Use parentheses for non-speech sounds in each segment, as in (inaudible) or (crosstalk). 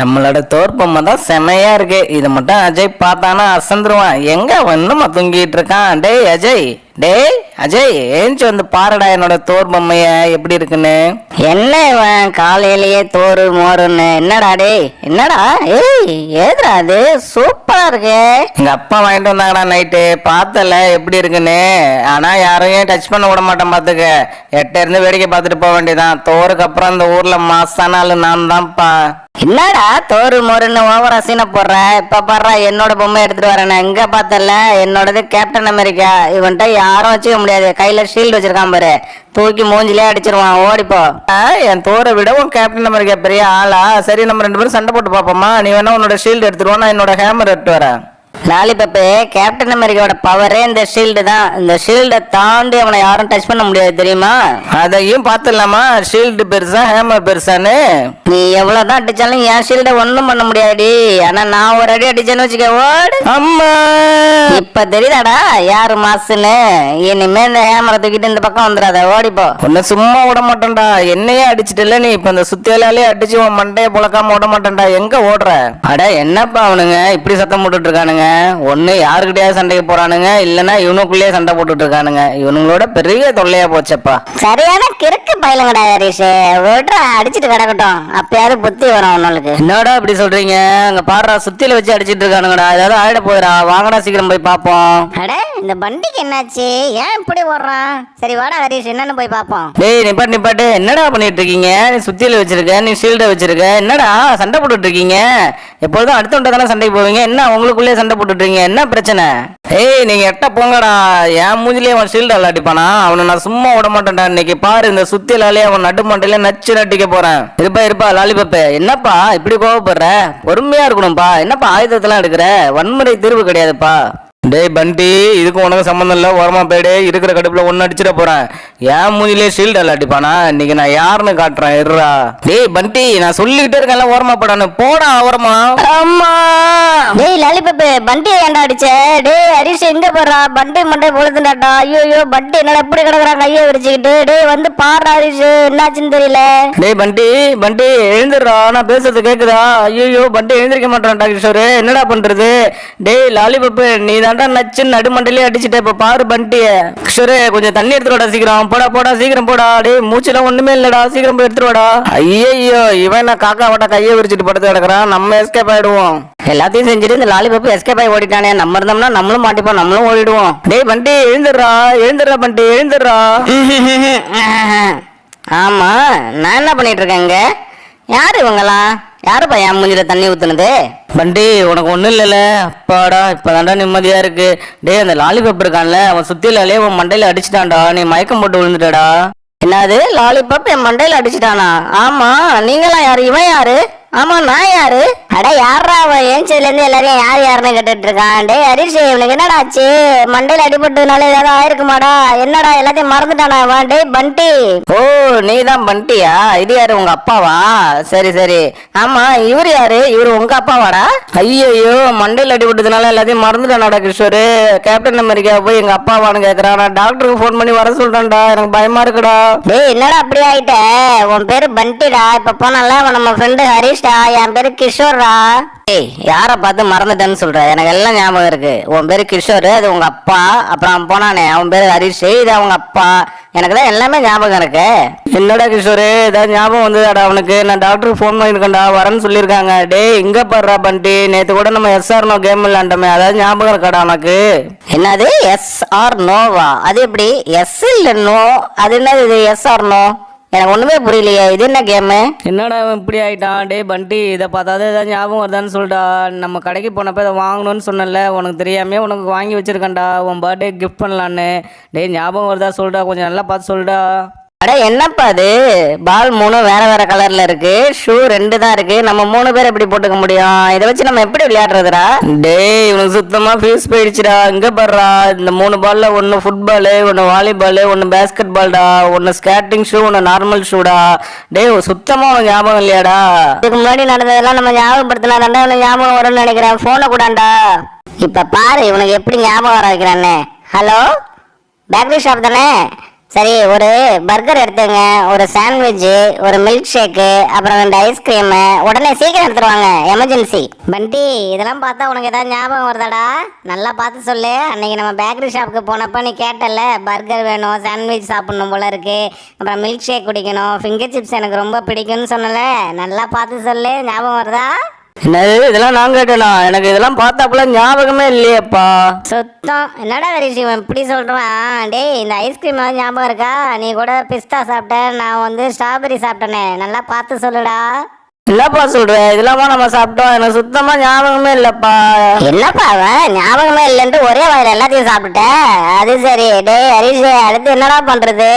நம்மளோட தோற்பம்மா தான் செமையா இருக்கு. இதை மட்டும் அஜய் பார்த்தானா அசந்துருவான். எங்க ஒண்ணுமா தூங்கிட்டு இருக்கான்? டேய் அஜய். டேய் அஜய் ஏஞ்சி வந்து பாருடா என்னோட தோர் பொம்மைய எப்படி இருக்குன்னு? என்ன இவன் காலையிலேயே தோறு மோருன்னு? என்னடா டேய் என்னடா? ஏய் ஏதுடா அது சூப்பரா இருக்கு. எங்க அப்பா வாங்கிட்டு வந்தாங்கடா நைட்டு. பார்த்தல எப்படி இருக்குன்னு? ஆனா யாரையும் டச் பண்ண விட மாட்டேன் பாத்துக்க. எட்ட இருந்து வேடிக்கை பார்த்துட்டு போக வேண்டியதான் தோருக்கு அப்புறம் இந்த ஊர்ல மாசான ஆளு நான் தான்ப்பா என்னடா தோறு மோருன்னு ஓவரா சீனை போடுற? இப்ப பாடுறா என்னோட பொம்மை எடுத்துட்டு வரேன் எங்க பார்த்தல? என்னோடது கேப்டன் அமெரிக்கா இவன்ட்ட யாரும் வச்சுக்க முடியாது. கையில ஷீல்டு வச்சிருக்கான் பாரு. தூக்கி மூஞ்சிலே அடிச்சிருவான். ஓடிப்போ ஆ, என் தோரை விட உன் கேப்டன் அமெரிக்கா பெரிய ஆளா? சரி நம்ம ரெண்டு பேரும் சண்டை போட்டு பாப்போமா நீ வேணா உன்னோட ஷீல்டு எடுத்துருவோம் நான் என்னோட ஹேமர் எடுத்து வரேன். லாலிபப்பு கேப்டன் அமெரிக்காவோட பவரே இந்த ஷீல்டு தான். இந்த ஷீல்டை தாண்டி அவனை யாரும் டச் பண்ண முடியாது தெரியுமா? அதையும் பார்த்துடலாமா? ஷீல்டு பெருசா ஹேமர் பெருசான்னு? நீ எவ்வளவுதான் அடிச்சாலும் என் ஷீல்டை ஒண்ணும் பண்ண முடியாதுடி. ஆனா நான் ஒரு அடி அடிச்சேன்னு வச்சுக்க ஓடு. அம்மா! இப்ப தெரியுதாடா யாரு மாசுன்னு? இனிமே இந்த ஹேமரை தூக்கிட்டு இந்த பக்கம் வந்துடாத ஓடிப்போ உன்னை சும்மா விட மாட்டேன்டா. என்னையே அடிச்சிட்டல நீ. இப்ப இந்த சுத்தியலாலே அடிச்சு உன் மண்டைய புழக்காம விட மாட்டேன்டா. எங்க ஓடுற? அட என்னப்பா அவனுங்க? இப்படி சத்தம் போட்டுட்டு இருக்கானுங்க. ஒண்ணு யாருக்கிட்டயாவது சண்டைக்கு போறானுங்க இல்லைன்னா இவனுக்குள்ளேயே சண்டை போட்டுட்டு இருக்கானுங்க. இவனுங்களோட பெரிய தொல்லையா போச்சப்பா. சரியான கிறுக்கு பயிலுங்கடா ஹரிஷ். விட்றா அடிச்சிட்டு கிடக்கட்டும். அப்பயாவது புத்தி வரும் உன்னளுக்கு என்னடா இப்படி சொல்றீங்க? அங்க பாடுறா சுத்தியில வச்சு அடிச்சிட்டு இருக்கானுங்கடா. ஏதாவது ஆயிட போயிடா வாங்கடா சீக்கிரம் போய் பாப்போம். அட இந்த வண்டிக்கு என்னாச்சு? ஏன் இப்படி ஓடுறான்? சரி வாடா ஹரிஷ் என்னன்னு போய் பாப்போம். டேய் நிப்பாட்டு நிப்பாட்டு. என்னடா பண்ணிட்டு இருக்கீங்க நீ சுத்தியில வச்சிருக்க நீ ஷீல்ட வச்சிருக்க. என்னடா சண்டை போட்டுட்டு இருக்கீங்க எப்பொழுதும் அடுத்தவன்ட்ட தானே சண்டைக்கு போவீங்க? என்ன உங்களுக்குள்ளே சண்டை போட்டுட்டு இருக்கீங்க என்ன பிரச்சனை? ஏய் நீங்க எட்ட போங்கடா. என் மூஞ்சிலே அவன் ஷீல்டு அல்லாட்டிப்பானா? அவனை நான் சும்மா விட மாட்டேன்டா. இன்னைக்கு பாரு இந்த சுத்தியிலாலே அவன் நட்டு மண்டையில நச்சு நட்டிக்க போறேன். இருப்பா இருப்பா லாலிபப்பே என்னப்பா இப்படி கோவப்படுற? பொறுமையா இருக்கணும்ப்பா என்னப்பா ஆயுதத்தெல்லாம் எடுக்கிற? வன்முறை தீர்வு கிடையாதுப்பா. டேய் பண்டி இதுக்கு உனக்கு சம்மந்தம் இல்ல. ஓரமா போயிடு இருக்கிற கடுப்புல ஒன்னு அடிச்சிட போறேன். என் மூஞ்சிலே ஷீல்டு அல்லாட்டிப்பானா இன்னைக்கு நான் யாருன்னு காட்டுறேன் இருடா. டேய் பண்டி நான் சொல்லிக்கிட்டே இருக்கேன்ல ஓரமா போடான்னு. போடா ஓரமா. அம்மா! டேய் லாலிபப்பு பண்டி ஏன்டா அடிச்ச? டேய் ஹரிஷ் எங்க போறா? பண்டி மண்டை பொழுதுண்டாட்டா ஐயோ ஐயோ பண்டி என்னடா இப்படி கிடக்குறான் கையை விரிச்சுக்கிட்டு. டேய் வந்து பாரு ஹரிஷ் என்னாச்சுன்னு தெரியல. டேய் பண்டி பண்டி எழுந்துடுறா நான் பேசுறது கேக்குதா? ஐயோ பண்டி எழுந்திருக்க மாட்டான்டா கிஷோரு. என்னடா பண்றது? டேய் லாலிபப்பு நீ தாண்டா நச்சு நடுமண்டலே அடிச்சிட்ட? இப்ப பாரு பண்டிய சரி கொஞ்சம் தண்ணி எடுத்துடா சீக்கிரம். போடா போடா சீக்கிரம் போடா. டே மூச்சுலாம் ஒண்ணுமே இல்லடா. சீக்கிரம் போய் எடுத்துருவாடா ஐயோ இவன் நான் காக்கா வட்ட கையை விரிச்சிட்டு படுத்து கிடக்குறான். நம்ம எஸ்கேப் ஆயிடுவோம். எல்லாத்தையும் செஞ்சுட்டு இந்த லாலிபப்பு எஸ்கேப் ஆகி ஓடிட்டானே. நம்ம இருந்தோம்னா நம்மளும் மாட்டிப்போம் நம்மளும் ஓடிடுவோம். டேய் பண்டி எழுந்துடுறா. எழுந்துடுறா பண்டி எழுந்துடுறா. (laughs) ஆமா நான் என்ன பண்ணிட்டு இருக்கேன் இங்க? யாரு இவங்கலாம் யாருப்பா என் மூஞ்சில தண்ணி ஊத்துனது? பண்டி உனக்கு ஒண்ணும் இல்லைல்ல. அப்பாடா இப்பதான்டா நிம்மதியா இருக்கு. டேய் அந்த லாலிபப் இருக்கான்ல அவன் சுத்தியிலாலே உன் மண்டையில அடிச்சிட்டான்டா. நீ மயக்கம் போட்டு விழுந்துட்டடா. என்னது? லாலிபப் என் மண்டையில அடிச்சிட்டானா? ஆமா நீங்களாம் யாரு? இவன் யாரு? ஆமா நான் யாரு? அட யாரா அவன் ஏஞ்சதுல இருந்து எல்லாரையும் யார் யாருன்னு கேட்டுட்டு இருக்கான் டேய் ஹரிஷ் இவனுக்கு என்னடா ஆச்சு? மண்டையில அடிபட்டதுனால ஏதாவது ஆயிருக்குமாடா? என்னடா எல்லாத்தையும் மறந்துட்டானா அவன் டேய் பண்டி ஓ நீ தான் பண்ணிட்டியா இது யாரு உங்க அப்பாவா? சரி சரி. ஆமா இவர் யாரு? இவர் உங்க அப்பாவாடா? ஐயோ மண்டையில் அடிபட்டதுனால எல்லாத்தையும் மறந்துட்டானாடா கிஷோரு. கேப்டன் அமெரிக்கா போய் எங்க அப்பாவான்னு கேக்குறான். நான் டாக்டருக்கு ஃபோன் பண்ணி வர சொல்றேன்டா. எனக்கு பயமா இருக்குடா. டேய் என்னடா அப்படி ஆயிட்ட? உன் பேரு பண்டிடா. இப்ப போனால அவன் நம்ம ஃப்ரெண்டு ஹரிஷ்டா. என் பேரு கிஷோர்டா டேய் யாரை பார்த்து மறந்துட்டேன்னு சொல்ற? எனக்கு எல்லாம் ஞாபகம் இருக்கு. உன் பேரு கிஷோர் அது உங்க அப்பா. அப்புறம் போனானே அவன் பேரு ஹரிஷ். இது அவங்க அப்பா. எனக்கு தான் எல்லாமே ஞாபகம் இருக்கு. என்னடா கிஷோரு ஏதாவது ஞாபகம் வந்ததாடா அவனுக்கு? நான் டாக்டருக்கு ஃபோன் பண்ணியிருக்கேன்டா வரேன்னு சொல்லியிருக்காங்க. டேய் எங்க பாடுறா பண்டி. நேத்து கூட நம்ம எஸ்ஆர்னோ கேம் விளையாண்டோமே அதாவது ஞாபகம் இருக்காடா உனக்கு? என்னது? எஸ் ஆர் நோவா அது எப்படி? எஸ் இல்ல நோ? அது என்னது இது எஸ் ஆர் நோ எனக்கு ஒண்ணுமே புரியலையே இது என்ன கேமு என்னடா இப்படி ஆயிட்டான்? டேய் பண்டி இதை பார்த்தாது ஏதாவது ஞாபகம் வருதான்னு சொல்லிட்டா நம்ம கடைக்கு போனப்ப இதை வாங்கணும்னு சொன்னல உனக்கு தெரியாமே உனக்கு வாங்கி வச்சிருக்கேன்டா. உன் பர்த்டே கிஃப்ட் பண்ணலான்னு. டேய் ஞாபகம் வருதா சொல்லிட்டா கொஞ்சம் நல்லா பார்த்து சொல்லிட்டா அட என்னப்பா அது? பால் மூணு வேற வேற கலர்ல இருக்கு. ஷூ ரெண்டு தான் இருக்கு. நம்ம மூணு பேர் எப்படி போட்டுக்க முடியும்? இதை வச்சு நம்ம எப்படி விளையாடுறதுடா? டேய் இவனுக்கு சுத்தமா ஃபீஸ் போயிடுச்சுடா. இங்க பாடுறா இந்த மூணு பால்ல ஒன்னு ஃபுட்பாலு ஒன்னு வாலிபாலு ஒன்னு பேஸ்கெட் பால்டா ஒன்னு ஸ்கேட்டிங் ஷூ ஒன்னு நார்மல் ஷூடா டேய் சுத்தமா உனக்கு ஞாபகம் இல்லையாடா? இதுக்கு முன்னாடி நடந்ததெல்லாம் நம்ம ஞாபகப்படுத்தினா தாண்டா இவனுக்கு ஞாபகம் வரும்னு நினைக்கிறேன். போனை கூடாண்டா? இப்ப பாரு இவனுக்கு எப்படி ஞாபகம் வர வைக்கிறானே ஹலோ பேக்கரி ஷாப் தானே? சரி ஒரு பர்கர் எடுத்துங்க ஒரு சாண்ட்விச் ஒரு மில்க் ஷேக்கு அப்புறம் ரெண்டு ஐஸ்கிரீம் உடனே சீக்கிரம் எடுத்துருவாங்க எமர்ஜென்சி பண்டி இதெல்லாம் பார்த்தா உனக்கு ஏதாவது ஞாபகம் வருதாடா? நல்லா பார்த்து சொல்லு. அன்னைக்கு நம்ம பேக்கரி ஷாப்புக்கு போனப்ப நீ கேட்டல பர்கர் வேணும் சாண்ட்விச் சாப்பிடணும் போல இருக்கு. அப்புறம் மில்க் ஷேக் குடிக்கணும். ஃபிங்கர் சிப்ஸ் எனக்கு ரொம்ப பிடிக்கும்னு சொன்னல நல்லா பார்த்து சொல்லு ஞாபகம் வருதா? என்னது இதெல்லாம் நான் கேட்டேனா? எனக்கு இதெல்லாம் பார்த்தாப்புல ஞாபகமே இல்லையேப்பா. சுத்தம் என்னடா விஷயம் இப்படி சொல்கிறான் டேய் இந்த ஐஸ்கிரீம் ஞாபகம் இருக்கா? நீ கூட பிஸ்தா சாப்பிட்ட நான் வந்து ஸ்ட்ராபெரி சாப்பிட்டேனே. நல்லா பார்த்து சொல்லுடா. என்னப்பா சொல்ற? இதெல்லாமா நம்ம சாப்பிட்டோம். எனக்கு சுத்தமா ஞாபகமே இல்லப்பா. என்னப்பா அவன் ஞாபகமே இல்லைன்ட்டு ஒரே வாயில எல்லாத்தையும் சாப்பிட்டுட்டேன் அது சரி. டேய் ஹரிஷ் அடுத்து என்னடா பண்றது?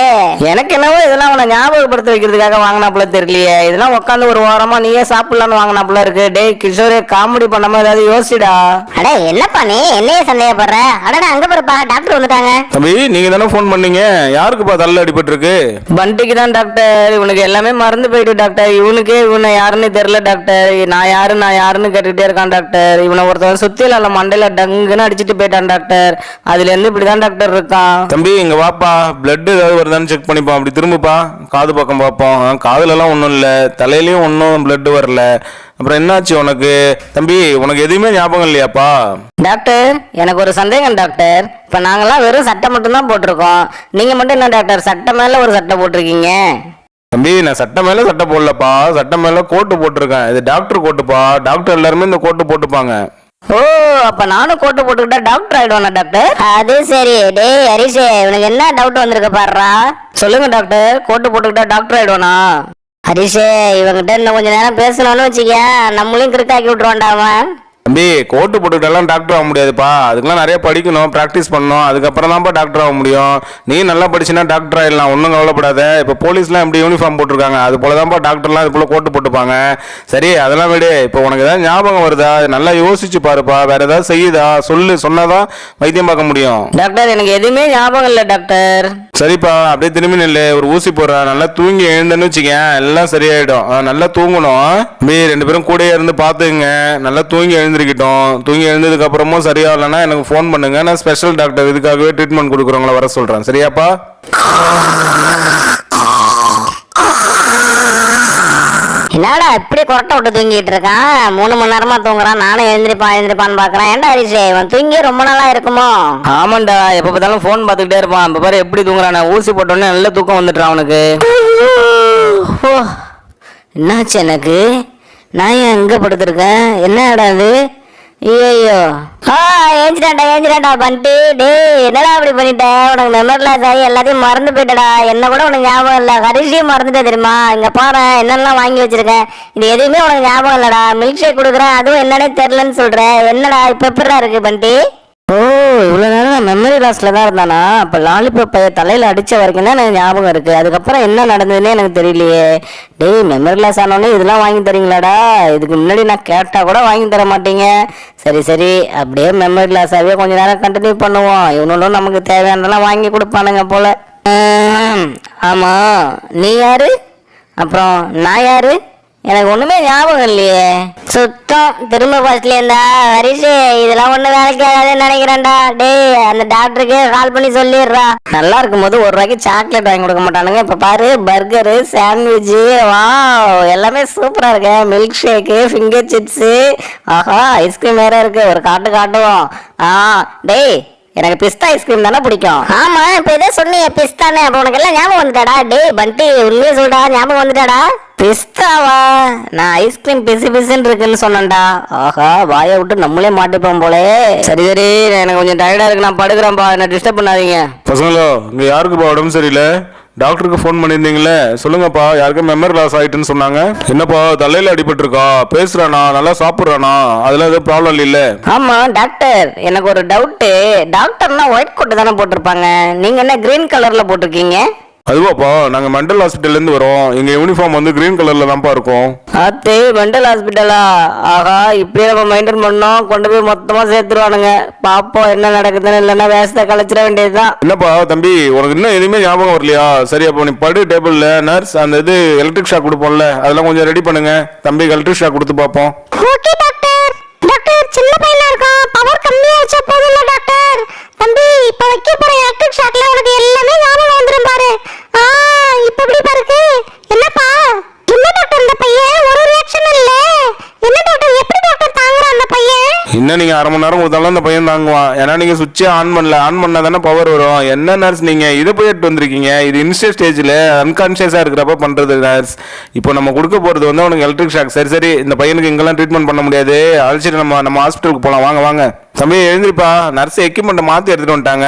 எனக்கு என்னவோ இதெல்லாம் உன்னை ஞாபகப்படுத்த வைக்கிறதுக்காக வாங்கினாப்புல தெரியலையே. இதெல்லாம் உட்காந்து ஒரு வாரமா நீயே சாப்பிடலான்னு வாங்கினாப்புல இருக்கு. டேய் கிஷோரே காமெடி பண்ணாம ஏதாவது யோசிடா. அட என்னப்பா நீ? என்னையே சந்தேகப்படுற? அடடா அங்க போறப்பா டாக்டர் வந்துட்டாங்க. தம்பி நீங்க தானே ஃபோன் பண்ணீங்க? யாருக்குப்பா தள்ள அடிபட்டிருக்கு? பண்டிக்கு தான் டாக்டர் இவனுக்கு எல்லாமே மறந்து போயிட்டு டாக்டர் இவனுக்கே இவனை யாருன்னு தெரியல டாக்டர் நான் யாரு நான் யாருன்னு கேட்டுக்கிட்டே இருக்கான் டாக்டர் இவனை ஒருத்தவன் சுத்தியில அல்ல மண்டையில டங்குன்னு அடிச்சிட்டு போயிட்டான் டாக்டர் அதுல இருந்து இப்படிதான் டாக்டர் இருக்கான். தம்பி இங்க வாப்பா. பிளட் ஏதாவது வருதான்னு செக் பண்ணிப்போம் அப்படி திரும்புப்பா. காது பக்கம் பார்ப்போம். காதுலலாம் ஒன்றும் இல்லை. தலையிலயும் ஒன்றும் பிளட் வரல. அப்புறம் என்னாச்சு உனக்கு? தம்பி உனக்கு எதுவுமே ஞாபகம் இல்லையாப்பா? டாக்டர் எனக்கு ஒரு சந்தேகம் டாக்டர் இப்ப நாங்கெல்லாம் வெறும் சட்டை மட்டும்தான் போட்டிருக்கோம். நீங்க மட்டும் என்ன டாக்டர் சட்டை மேல ஒரு சட்டை போட்டிருக்கீங்க? தம்பி நான் சட்டை மேல சட்டை போடலப்பா. சட்டை மேல கோட்டு போட்டிருக்கேன். இது டாக்டர் கோட்டுப்பா. டாக்டர் எல்லாருமே இந்த கோட்டு போட்டுப்பாங்க. ஓ அப்ப நானும் கோட்டு போட்டுக்கிட்டா டாக்டர் ஆயிடுவானா டாக்டர்? அது சரி. டேய் ஹரிஷ் உனக்கு என்ன டவுட் வந்திருக்கு பாருடா. சொல்லுங்க டாக்டர். கோட்டு போட்டுக்கிட்டா டாக்டர் ஆயிடுவானா? ஹரிஷ் இவங்கிட்ட இன்னும் கொஞ்ச நேரம் பேசணும்னு வச்சுக்க நம்மளையும் கிறுக்காக்கி விட்டுருவான்டா அவன். தம்பி கோட்டு போட்டுக்கிட்டாலாம் டாக்டர் ஆக முடியாதுப்பா. அதுக்கெல்லாம் நிறைய படிக்கணும் ப்ராக்டிஸ் பண்ணணும். அதுக்கப்புறம் தான்ப்பா டாக்டர் ஆக முடியும். நீ நல்லா படிச்சுனா டாக்டர் ஆயிடலாம். ஒன்றும் கவலைப்படாத. இப்போ போலீஸ்லாம் எப்படி யூனிஃபார்ம் போட்டிருக்காங்க? அது போல தான்ப்பா டாக்டர்லாம் இது போல கோட்டு போட்டுப்பாங்க. சரி அதெல்லாம் விடு. இப்போ உனக்கு ஏதாவது ஞாபகம் வருதா? நல்லா யோசிச்சு பாருப்பா. வேற ஏதாவது செய்யுதா? சொல்லு. சொன்னாதான் வைத்தியம் பார்க்க முடியும். டாக்டர் எனக்கு எதுவுமே ஞாபகம் இல்லை டாக்டர் சரிப்பா. அப்படியே திரும்பி நில்லு. ஒரு ஊசி போடுற. நல்லா தூங்கி எழுந்தேன்னு வச்சுக்கேன். எல்லாம் சரியாயிடும். நல்லா தூங்கணும். அப்படியே ரெண்டு பேரும் கூடயே இருந்து பார்த்துங்க நல்லா தூங்கி எழுந்திருக்கட்டும். தூங்கி எழுந்ததுக்கு அப்புறமும் சரியாகலன்னா எனக்கு ஃபோன் பண்ணுங்க. நான் ஸ்பெஷல் டாக்டர் இதுக்காகவே ட்ரீட்மெண்ட் கொடுக்குறவங்கள வர சொல்றேன். சரியாப்பா? என்னடா இப்படி கொரட்டை விட்டு தூங்கிட்டு இருக்கான்? மூணு மணி நேரமா தூங்குறான். நானும் எழுந்திருப்பான் எழுந்திருப்பான்னு பாக்குறேன். ஏன்டா ஹரிஷ் இவன் தூங்கி ரொம்ப நாளா இருக்குமோ? ஆமாண்டா எப்ப பார்த்தாலும் ஃபோன் பார்த்துக்கிட்டே இருப்பான். இப்ப பாரு எப்படி தூங்குறானே. ஊசி போட்டோன்னே நல்ல தூக்கம் வந்துட்டான் அவனுக்கு. ஓ, என்னாச்சு எனக்கு? நான் ஏன் எங்க படுத்திருக்கேன்? என்ன இடம் இது ஐயோ ஆ ஏஞ்சிட்டாண்டா ஏஞ்சிட்டாண்டா பண்ணிட்டு டேய் என்னடா அப்படி பண்ணிட்ட? உனக்கு மெமரி லாஸ் ஆகி எல்லாத்தையும் மறந்து போயிட்டடா. என்ன கூட உனக்கு ஞாபகம் இல்லை. கடைசியும் மறந்துட்டே தெரியுமா? இங்கே பாரு என்னெல்லாம் வாங்கி வச்சிருக்கேன். இது எதுவுமே உனக்கு ஞாபகம் இல்லைடா. மில்க் ஷேக் கொடுக்குறேன் அதுவும் என்னன்னே தெரிலன்னு சொல்கிறேன் என்னடா இப்போ எப்படா இருக்குது பண்ணிட்டு ஓ இவ்வளோ நேரம் நான் மெமரி லாஸ்ல தான் இருந்தானா? அப்போ லாலிபப்பை தலையில் அடித்த வரைக்கும் தான் எனக்கு ஞாபகம் இருக்குது அதுக்கப்புறம் என்ன நடந்ததுன்னே எனக்கு தெரியலையே. டேய் மெமரி லாஸ் ஆனோடனே இதெல்லாம் வாங்கி தரீங்களாடா? இதுக்கு முன்னாடி நான் கேட்டால் கூட வாங்கி தர மாட்டீங்க. சரி சரி அப்படியே மெமரி லாஸாகவே கொஞ்சம் நேரம் கண்டினியூ பண்ணுவோம். இவனும் நமக்கு தேவையானதெல்லாம் வாங்கி கொடுப்பானுங்க போல. ஆமாம் நீ யாரு? அப்புறம் நான் யாரு? எனக்கு ஒண்ணுமே ஞாபகம் இல்லையே. சுத்தம். திரும்ப ஃபர்ஸ்ட்ல இருந்தா ஹரிஷ் இதெல்லாம் ஒண்ணு வேலைக்கு ஆகாதுன்னு நினைக்கிறேன்டா. டேய் அந்த டாக்டருக்கு கால் பண்ணி சொல்லிடுறா. நல்லா இருக்கும்போது ஒரு ரூபாய்க்கு சாக்லேட் வாங்கி கொடுக்க மாட்டானுங்க. இப்போ பாரு பர்கரு சாண்ட்விட்சு வா எல்லாமே சூப்பரா இருக்கு. மில்க் ஷேக்கு ஃபிங்கர் சிப்ஸு ஆஹா ஐஸ்கிரீம் வேற இருக்கு. ஒரு காட்டு காட்டுவோம். ஆ டேய் எனக்கு பிஸ்தா ஐஸ்கிரீம் தானே பிடிக்கும். ஆமா இப்ப இதே சொன்னீங்க பிஸ்தானே அப்ப உனக்கு எல்லாம் ஞாபகம் வந்துட்டாடா? டேய் பண்டி உண்மையே சொல்றா. ஞாபகம் வந்துட்டாடா? பிஸ்தாவா? நான் ஐஸ்கிரீம் பிசு பிசுன்னு இருக்குன்னு சொன்னேன்டா. ஆஹா வாயை விட்டு நம்மளே மாட்டிப்போம் போலே. சரி சரி எனக்கு கொஞ்சம் டயர்டா இருக்கு. நான் படுக்கிறேன்ப்பா. என்ன டிஸ்டர்ப் பண்ணாதீங்க. பசங்களோ இங்க யாருக்குப்பா உடம்பு சரியில்லை? டாக்டருக்கு ஃபோன் பண்ணியிருந்தீங்களே? சொல்லுங்கப்பா யாருக்கும் மெமரி லாஸ் ஆயிட்டுன்னு சொன்னாங்க. என்னப்பா தலையில அடிபட்டிருக்கா? பேசுறானா? நல்லா சாப்பிட்றானா? அதெல்லாம் எதுவும் ப்ராப்ளம் இல்லைல்ல ஆமா டாக்டர் எனக்கு ஒரு டவுட்டு டாக்டர்னா ஒயிட் கோட் தானே போட்டிருப்பாங்க. நீங்க என்ன கிரீன் கலர்ல போட்டிருக்கீங்க? அதுவாப்பா நாங்க மெண்டல் ஹாஸ்பிட்டல்ல இருந்து வரோம். எங்க யூனிஃபார்ம் வந்து கிரீன் கலர்ல தான்ப்பா இருக்கும். அத்தே மெண்டல் ஹாஸ்பிட்டலா ஆஹா இப்படியே நம்ம மெயின்டைன் பண்ணோம். கொண்டு போய் மொத்தமா சேர்த்துருவானுங்க. பாப்போம் என்ன நடக்குதுன்னு இல்லைன்னா வேஷத்தை கலைச்சிட வேண்டியதுதான். என்னப்பா தம்பி உனக்கு இன்னும் எதுவுமே ஞாபகம் வரலையா? சரி அப்போ நீ படு டேபிள்ல நர்ஸ் அந்த இது எலக்ட்ரிக் ஷாக் கொடுப்போம்ல அதெல்லாம் கொஞ்சம் ரெடி பண்ணுங்க. தம்பிக்கு எலக்ட்ரிக் ஷாக் கொடுத்து பார்ப்போம் ஓகே டாக்டர் டாக்டர் சின்ன பையனா இருக்கான் பவர் கம்மியா வச்சா போதும்ல டாக்டர் தம்பி இப்ப வைக்க போற எலக்ட்ரிக் ஷாக்ல உனக்கு எல்லாமே ஞாபகம் வந்துரும் பாரு இன்னும் நீங்கள் அரை மணி நேரம் கொடுத்தாலும் அந்த பையன் தாங்குவான். ஏன்னா நீங்கள் சுவிட்சே ஆன் பண்ணல. ஆன் பண்ணால் தானே பவர் வரும். என்ன நர்ஸ் நீங்கள் இதை போய் எடுத்து வந்திருக்கீங்க. இது இன்ஸ்டன்ட் ஸ்டேஜில் அன்கான்ஷியஸாக இருக்கிறப்ப பண்ணுறது நர்ஸ் இப்போ நம்ம கொடுக்க போகிறது வந்து அவனுக்கு எலக்ட்ரிக் ஷாக் சரி சரி இந்த பையனுக்கு இங்கெல்லாம் ட்ரீட்மெண்ட் பண்ண முடியாது. அழைச்சிட்டு நம்ம நம்ம ஹாஸ்பிட்டலுக்கு போகலாம் வாங்க வாங்க. தம்பி எழுந்திருப்பா. நர்ஸ் எக்யூப்மெண்ட்டை மாற்றி எடுத்துட்டு வந்துட்டாங்க.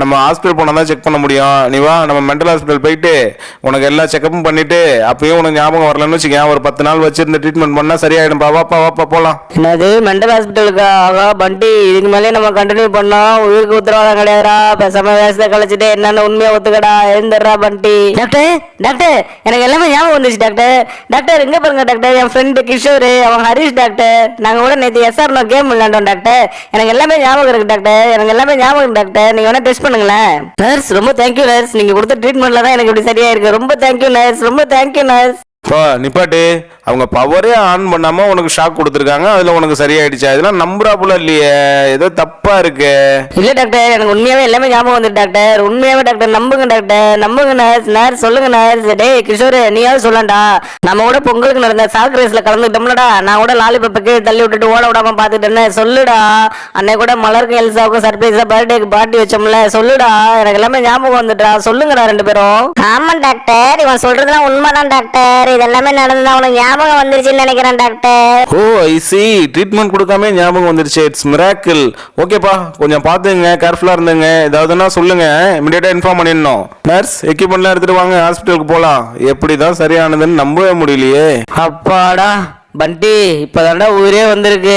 நம்ம ஹாஸ்பிட்டல் போனால் தான் செக் பண்ண முடியும். நீ வா நம்ம மென்டல் ஹாஸ்பிட்டல் போயிட்டு உனக்கு எல்லா செக்கப்பும் பண்ணிட்டு அப்பயும் உனக்கு ஞாபகம் வரலன்னு வச்சுக்கேன். ஒரு பத்து நாள் வச்சிருந்த ட்ரீட்மெண்ட் பண்ணால் சரியாயிடும்பா வாப்பா வாப்பா போகலாம் என்னது மெண்டல் ஹாஸ்பிட்டலுக்காக ஆகா பண்டி இதுக்கு மேலே நம்ம கண்டினியூ பண்ணோம் உயிருக்கு உத்தரவாதம் கிடையாதுடா. பேசாம வேசத்தை கழிச்சிட்டு என்னென்ன உண்மையாக ஒத்துக்கடா. எழுந்துடுறா பண்டி டாக்டர் டாக்டர் எனக்கு எல்லாமே ஞாபகம் வந்துச்சு டாக்டர் டாக்டர் எங்கே பாருங்க டாக்டர் என் ஃப்ரெண்டு கிஷோர் அவன் ஹரிஷ் டாக்டர் நாங்கள் கூட நேற்று எஸ்ஆர்னோ கேம் விளையாண்டோம் டாக்டர் எனக்கு எல்லாமே ஞாபகம் இருக்கு டாக்டர். எனக்கு எல்லாமே ஞாபகம் இருக்கு டாக்டர். நீங்க வேணா டெஸ்ட் பண்ணுங்களேன். நர்ஸ் ரொம்ப தேங்க்யூ நர்ஸ் நீங்க கொடுத்த ட்ரீட்மெண்ட்ல தான் எனக்கு இப்படி சரியா இருக்கு ரொம்ப தேங்க்யூ நர்ஸ் ரொம்ப தேங்க்யூ நர்ஸ் பா நிப்பாட்டு. அவங்க பவரே ஆன் பண்ணாம உனக்கு ஷாக் கொடுத்துருக்காங்க. அதுல உனக்கு சரியாயிடுச்சா? இதெல்லாம் நம்புறாப்புல இல்லையே. ஏதோ தப்பா இருக்கு. இல்ல டாக்டர் எனக்கு உண்மையாவே எல்லாமே ஞாபகம் வந்து டாக்டர் உண்மையாவே டாக்டர் நம்புங்க டாக்டர் நம்புங்க நர்ஸ் நர்ஸ் சொல்லுங்க நர்ஸ் டேய் கிஷோர் நீயாவது சொல்லண்டா. நம்ம கூட பொங்கலுக்கு நடந்த சாக் ரேஸ்ல கலந்துட்டோம்லடா நான் கூட லாலிபப்புக்கு தள்ளி விட்டுட்டு ஓட விடாம பாத்துட்டேன்னு சொல்லுடா. அன்னை கூட மலருக்கும் எல்சாவுக்கும் சர்ப்ரைஸா பர்த்டேக்கு பார்ட்டி வச்சோம்ல. சொல்லுடா. எனக்கு எல்லாமே ஞாபகம் வந்துட்டா சொல்லுங்கடா ரெண்டு பேரும். ஆமா டாக்டர் இவன் சொல்றதுலாம் உண்மைதான் டாக்டர் இதெல்லாமே நடந்தது அவனுக்கு ஞாபகம் வந்துருச்சுன்னு நினைக்கிறேன் டாக்டர். ஓ ஐ சி ட்ரீட்மெண்ட் கொடுக்காம ஞாபகம் வந்துருச்சு. இட்ஸ் மிராக்கிள் ஓகேப்பா கொஞ்சம் பார்த்துங்க கேர்ஃபுல்லாக இருந்துங்க. ஏதாவதுன்னா சொல்லுங்க. இமிடியேட்டாக இன்ஃபார்ம் பண்ணிடணும். நர்ஸ் எக்யூப்மெண்ட்லாம் எடுத்துட்டு வாங்க. ஹாஸ்பிட்டலுக்கு போகலாம் எப்படி தான் சரியானதுன்னு நம்பவே முடியலையே. அப்பாடா பண்டி இப்பதான்டா ஊரே வந்திருக்கு.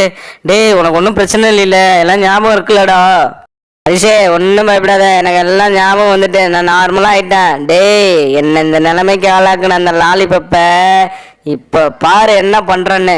டேய் உனக்கு ஒன்றும் பிரச்சனை இல்லைல்ல. எல்லாம் ஞாபகம் இருக்குல்லடா. ஹரிஷே ஒன்றும் பயப்படாத. எனக்கு எல்லாம் ஞாபகம் வந்துட்டு நான் நார்மலாக ஆயிட்டேன். டேய் என்ன இந்த நிலைமைக்கு ஆளாக்குன அந்த லாலிபப்பை இப்போ பாரு என்ன பண்ணுறேன்னு